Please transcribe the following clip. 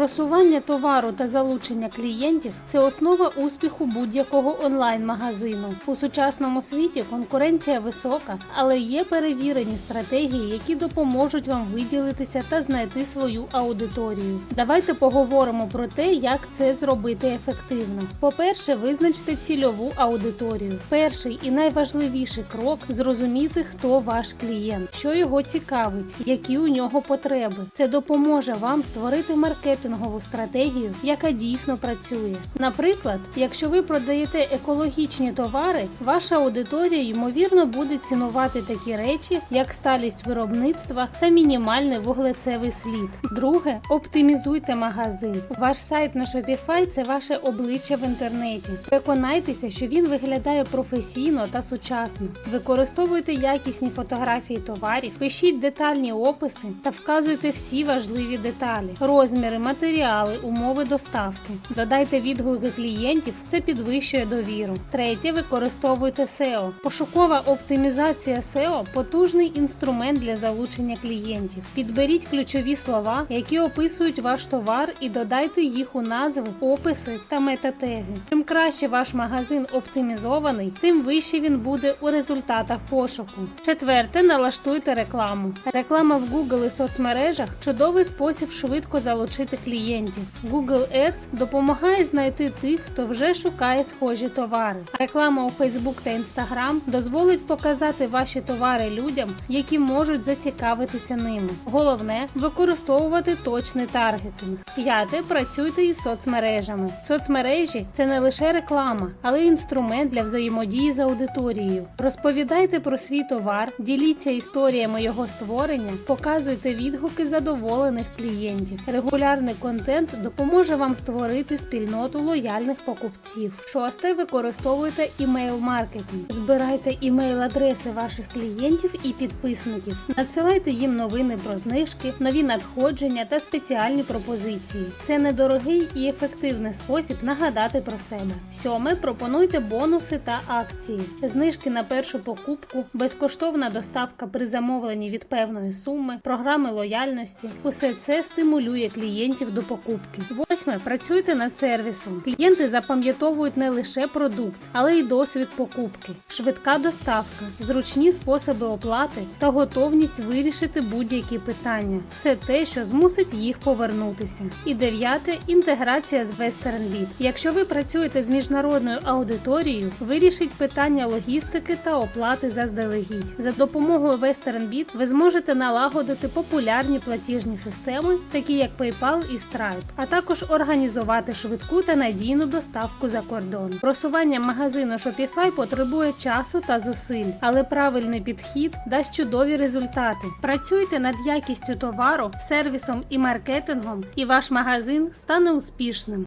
Просування товару та залучення клієнтів це основа успіху будь-якого онлайн-магазину. У сучасному світі конкуренція висока, але є перевірені стратегії, які допоможуть вам виділитися та знайти свою аудиторію. Давайте поговоримо про те, як це зробити ефективно. По-перше, визначте цільову аудиторію. Перший і найважливіший крок зрозуміти, хто ваш клієнт, що його цікавить, які у нього потреби. Це допоможе вам створити маркетингову стратегію, яка дійсно працює. Наприклад, якщо ви продаєте екологічні товари, ваша аудиторія ймовірно буде цінувати такі речі, як сталість виробництва та мінімальний вуглецевий слід. Друге, оптимізуйте магазин. Ваш сайт на Shopify – це ваше обличчя в інтернеті. Переконайтеся, що він виглядає професійно та сучасно. Використовуйте якісні фотографії товарів, пишіть детальні описи та вказуйте всі важливі деталі, розміри, матеріали, умови доставки. Додайте відгуки клієнтів, це підвищує довіру. Третє, використовуйте SEO. Пошукова оптимізація SEO – потужний інструмент для залучення клієнтів. Підберіть ключові слова, які описують ваш товар, і додайте їх у назви, описи та метатеги. Чим краще ваш магазин оптимізований, тим вище він буде у результатах пошуку. Четверте, налаштуйте рекламу. Реклама в Google і соцмережах чудовий спосіб швидко залучити клієнтів. Google Ads допомагає знайти тих, хто вже шукає схожі товари. Реклама у Facebook та Instagram дозволить показати ваші товари людям, які можуть зацікавитися ними. Головне використовувати точний таргетинг. П'яте працюйте із соцмережами. Соцмережі це не лише реклама, але й інструмент для взаємодії з аудиторією. Розповідайте про свій товар, діліться історіями його створення, показуйте відгуки задоволених клієнтів. Регулярний контент допоможе вам створити спільноту лояльних покупців. Шосте використовуйте імейл-маркетинг. Збирайте імейл-адреси ваших клієнтів і підписників. Надсилайте їм новини про знижки, нові надходження та спеціальні пропозиції. Це недорогий і ефективний спосіб нагадати про себе. Сьоме пропонуйте бонуси та акції, знижки на першу покупку, безкоштовна доставка при замовленні від певної суми, програми лояльності. Усе це стимулює клієнтів до покупки. Восьме працюйте над сервісом. Клієнти запам'ятовують не лише продукт, але й досвід покупки, швидка доставка, зручні способи оплати та готовність вирішити будь-які питання. Це те, що змусить їх повернутися. І дев'яте інтеграція з WesternBit. Якщо ви працюєте з міжнародною аудиторією, вирішіть питання логістики та оплати заздалегідь. За допомогою WesternBit ви зможете налагодити популярні платіжні системи, такі як PayPal і Stripe, а також організувати швидку та надійну доставку за кордон. Просування магазину Shopify потребує часу та зусиль, але правильний підхід дасть чудові результати. Працюйте над якістю товару, сервісом і маркетингом, і ваш магазин стане успішним.